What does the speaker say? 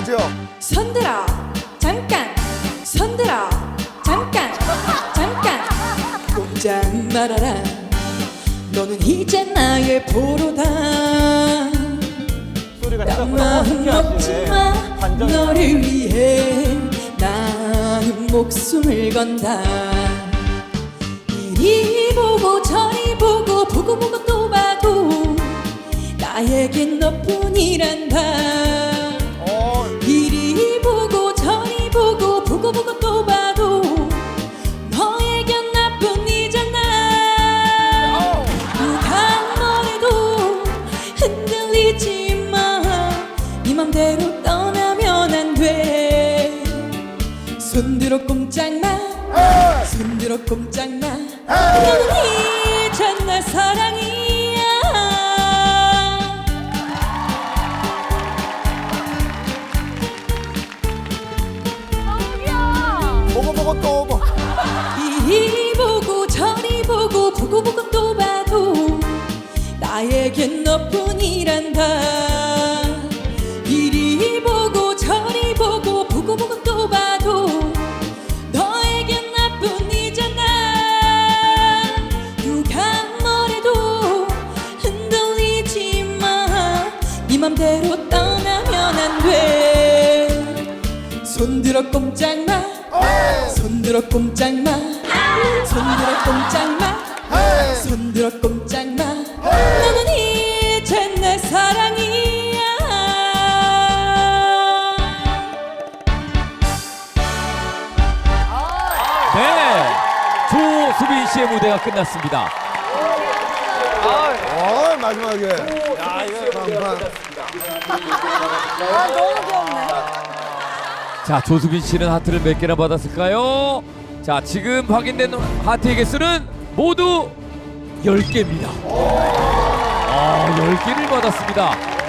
해야죠. 손들어 잠깐. 손들어 잠깐. 잠깐. 꼼짝 말아라. 너는 이제 나의 보로다. 소리가 나 생각보다 마음 어떻게 먹지 하시네. 마. 반전이야. 너를 위해 나는 목숨을 건다. 이리 보고 저리 보고 보고 보고 또 봐도 나에겐 너뿐 대로 떠나면 안돼. 손들어 꼼짝 마. 손들어 꼼짝 마. 너는 이제 내 사랑이야. 보고 보고 또 뭐. 이리 보고 저리 보고 보고 보고 또 봐도 나에겐 너뿐 맘대로 떠나면 안돼. 손들어 꼼짝 마. 손들어 꼼짝 마. 손들어 꼼짝 마. 손들어 꼼짝 마. 너는 이제 내 사랑이야. 네, 조수빈 씨의 무대가 끝났습니다. 어, 마지막에. 빵빵. 자, 조수빈 씨는 하트를 몇 개나 받았을까요? 자, 지금 확인된 하트의 개수는 모두 10개입니다. 아, 10개를 받았습니다.